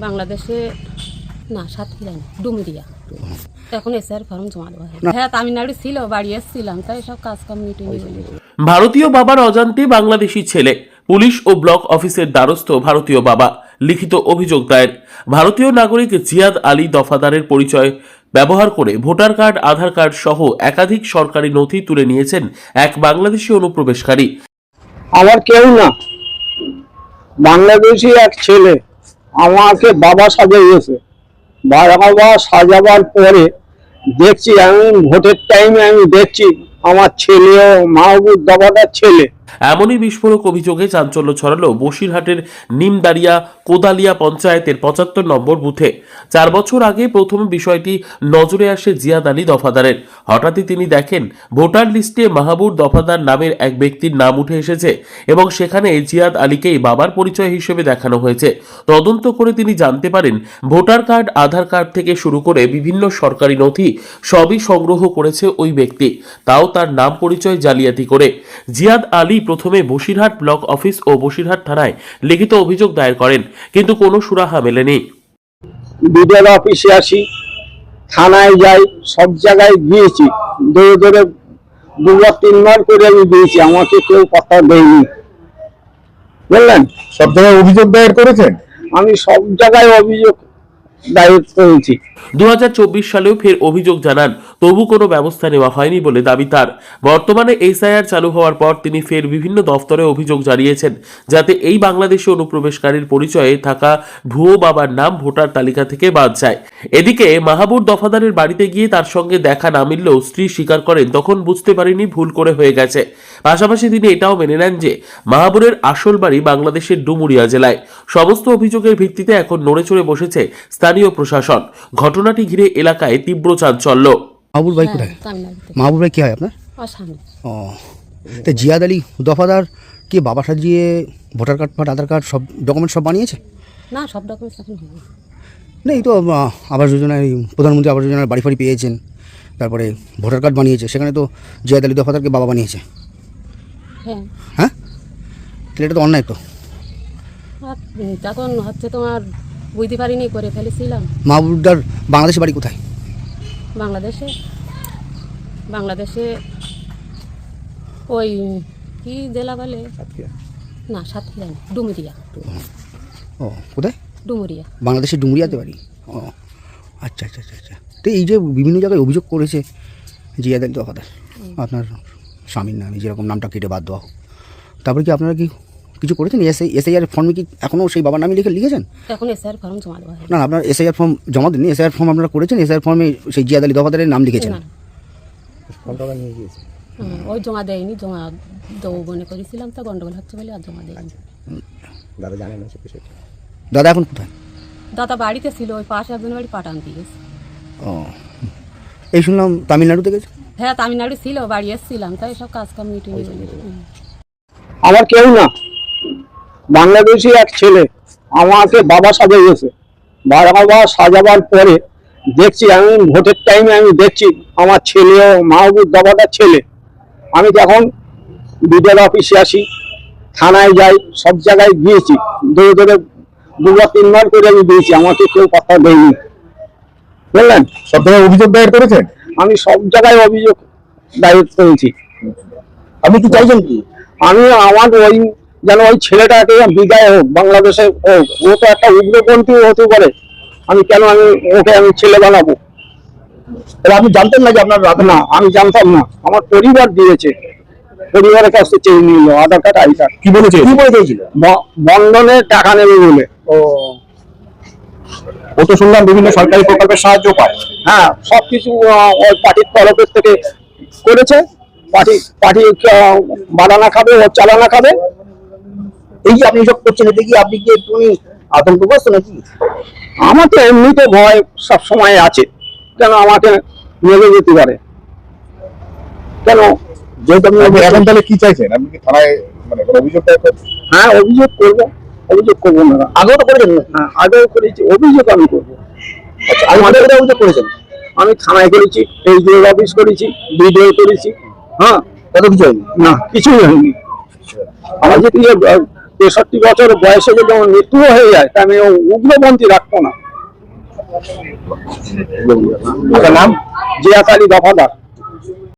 বাংলাদেশে না সাতক্ষীরা না ডুমুরিয়া। এখন এসআর ফর্ম জমা দেওয়া হয়। হ্যাঁ তামিলনাড়ু ছিল বাড়ি এসেছিলাম তাই সব কাজ কাম মিটিয়ে ভারতীয় বাবার অজান্তে বাংলাদেশি ছেলে পুলিশ ও ব্লক অফিসের দ্বারস্থ ভারতীয় বাবা লিখিত অভিযোগ দায়ের। ভারতীয় নাগরিক জিয়াদ আলী দফাদারের পরিচয় ব্যবহার করে ভোটার কার্ড আধার কার্ড সহ একাধিক সরকারি নথি তুলে নিয়েছেন এক বাংলাদেশি অনুপ্রবেশকারী। আমার কেউ না। বাংলাদেশি এক ছেলে। আমাকে বাবা সাজিয়েছে। বাবা সাজাবার পরে দেখছি আমি, ভোটের টাইমে আমি দেখছি আমার ছেলেও মাহবুব দাবাদার ছেলে। এমনই বিস্ফোরক অভিযোগে চাঞ্চল্য ছড়ালো বসিরহাটের নিমদারিয়া কোদালিয়া পঞ্চায়েতের পঁচাত্তর নম্বর বুথে। চার বছর আগে প্রথম বিষয়টি নজরে আসে জিয়াদ আলী দফাদারের। হঠাৎই তিনি দেখেন, ভোটার লিস্টে মাহবুব দফাদার নামের এক ব্যক্তির নাম উঠে এসেছে এবং সেখানে জিয়াদ আলীকেই বাবার পরিচয় হিসেবে দেখানো হয়েছে। তদন্ত করে তিনি জানতে পারেন, ভোটার কার্ড, আধার কার্ড থেকে শুরু করে বিভিন্ন সরকারি নথি সবই সংগ্রহ করেছে ওই ব্যক্তি। তাও তার নাম পরিচয় জালিয়াতি করে। জিয়াদ আলী প্রথমে বসিরহাট ব্লক অফিস ও বসিরহাট থানায় লিখিত অভিযোগ দায়ের করেন কিন্তু কোনো সুরাহা মেলেনি। বিডিওর অফিসে আসি থানায় যাই সব জায়গায় গিয়েছি। দৌড়ে দৌড়ে দুবার তিনবার করে আমি দিয়েছি আমাকে কেউ কথা দেয়নি। বুঝলেন? সব জায়গায় অভিযোগ দায়ের করেছেন? আমি সব জায়গায় অভিযোগ দায়ের করেছি। দু হাজার চব্বিশ সালেও ফের অভিযোগ জানান তবু কোনো ব্যবস্থা নেওয়া হয়নি বলে দাবি তার। বর্তমানে এসআইআর চালু হওয়ার পর তিনি ফের বিভিন্ন দফতরে অভিযোগ জানিয়েছেন, যাতে এই বাংলাদেশি অনুপ্রবেশকারীর পরিচয়ে থাকা ভুয়ো বাবার নাম ভোটার তালিকা থেকে বাদ যায়। এদিকে মাহাবুর দফাদারের বাড়িতে গিয়ে তার সঙ্গে দেখা না মিললেও স্ত্রী স্বীকার করেন, তখন বুঝতে পারিনি, ভুল করে হয়ে গেছে। পাশাপাশি তিনি এটাও মেনে নেন যে, মাহাবুরের আসল বাড়ি বাংলাদেশের ডুমুরিয়া জেলায়। সমস্ত অভিযোগের ভিত্তিতে এখন নড়ে চড়ে বসেছে স্থানীয় প্রশাসন। ঘটনাটি ঘিরে এলাকায় তীব্র চাঞ্চল্য। মাহবুব ভাই হ্যাঁ, কোথায়? মাহবুব ভাই কি হয় আপনার? ও। তা জিয়াদ আলী দফাদার কি বাবা সাজিয়ে ভোটার কার্ড ফাট আধার কার্ড সব ডকুমেন্ট সব বানিয়েছে? না সব ডকুমেন্টস এখন না এই তো আবাস যোজনায় প্রধানমন্ত্রী আবাস যোজনার বাড়ি ফাড়ি পেয়েছেন তারপরে ভোটার কার্ড বানিয়েছে সেখানে তো জিয়াদ আলী দফাদারকে বাবা বানিয়েছে। হ্যাঁ। হ্যাঁ? তাহলে এটা তো অন্যায় তো। তখন হচ্ছে তোমার বুঝতে পারিনি করে ফেলেছিলাম। মাহবুবদার বাংলাদেশে বাড়ি কোথায়? বাংলাদেশে। বাংলাদেশে ওই কি জেলা বলে? না সাতক্ষীরা না ডুমুরিয়া। ও কোথায়? ডুমুরিয়া। বাংলাদেশে ডুমুরিয়াতে বাড়ি? ও আচ্ছা আচ্ছা আচ্ছা আচ্ছা। তো এই যে বিভিন্ন জায়গায় অভিযোগ করেছে জিয়াদ আলী আপনার স্বামীর নামে যেরকম নামটা কেটে বাদ দেওয়া হোক। তারপরে কি আপনারা কি কিছু করেছেন? এসআই এসআইআর ফর্মে কি এখনও সেই বাবার নামে লিখে লিখেছেন? এখন এসআর ফর্ম জমা দেওয়া হয় না আপনার এসআইআর ফর্ম জমা দিন এসআইআর ফর্ম আপনারা করেছেন। এসআইআর ফর্মে সেই জিয়াদ আলী দফাদারের নাম লিখেছেন। ওই জমা দেয়নি জমা দেবো মনে করেছিলাম তা গন্ডগোল হচ্ছে বলে আর জমা দেয়নি। দাদা দাদা এখন কোথায়? দাদা বাড়িতে ছিল ওই পাশে একজন বাড়ি পাঠান দিয়েছে ও। এই শুনলাম তামিলনাড়ুতে গেছে? হ্যাঁ তামিলনাড়ু ছিল বাড়ি এসেছিলাম তাই সব কাজ কাম মিটিয়ে আমার কেউ না। বাংলাদেশি এক ছেলে আমাকে বাবা সাজিয়েছে বাবা সাজাবার পরে দেখছি আমি ভোটের টাইমে আমি দেখছি আমার ছেলেও মাহবুব দাবাদার ছেলে। আমি যখন বিডিওর অফিসে আসি থানায় যাই সব জায়গায় গিয়েছি। দৌড়ে ধরে দুবার তিনবার করে আমি দিয়েছি আমাকে কেউ কথা দেয়নি। বুঝলেন সব জায়গায় অভিযোগ দায়ের করেছেন? আমি সব জায়গায় অভিযোগ দায়ের করেছি। আপনি কি চাইছেন কি? আমি আমার ওই যেন ওই ছেলেটাকে বিদায় হোক বাংলাদেশে হোক। ও তো একটা উগ্রপন্থী হতে পারে। আমি কেন আমি ওকে আমি ছেলে বানাবো? তাহলে আপনি জানতেন না যে আপনার না আমি জানতাম না। আমার পরিবার দিয়েছে। পরিবারের কাছ থেকে চেয়ে নিল আধার কার্ড আই কার্ড। কি বলেছে? কি বলে দিয়েছিল বন্ধনে টাকা নেবে বলে। ও। ও তো শুনলাম বিভিন্ন সরকারি প্রকল্পের সাহায্য পায়। হ্যাঁ সবকিছু ওই পার্টির তরফের থেকে করেছে। পার্টি পার্টি বানানা খাবে ও চালানা খাবে। এই যে আপনি সব করছেন এতে কি আপনি কি একটু আতঙ্কগ্রস্ত নাকি? আমার তো এমনিতে ভয় সব সময় আছে। কেন আমাকে নেমে যেতে পারে? কেন? যেহেতু আপনি এখন তাহলে কি চাইছেন? আপনি কি থানায় মানে অভিযোগ হ্যাঁ অভিযোগ করব। অভিযোগ করব না। আগেও তো করেছেন? হ্যাঁ আগেও করেছি। অভিযোগ আমি করব। আচ্ছা আমি কোথায় কোথায় অভিযোগ করেছেন? আমি থানায় করেছি এইচডিও অফিস করেছি বিডিও করেছি। হ্যাঁ। কত কিছু হয়নি? না কিছুই হয়নি। আমার যে তেষট্টি বছর বয়সে যদি আমার মৃত্যুও হয়ে যায় তা আমি উগ্রপন্থী রাখব না। নাম? জিয়াকালী দফাদার।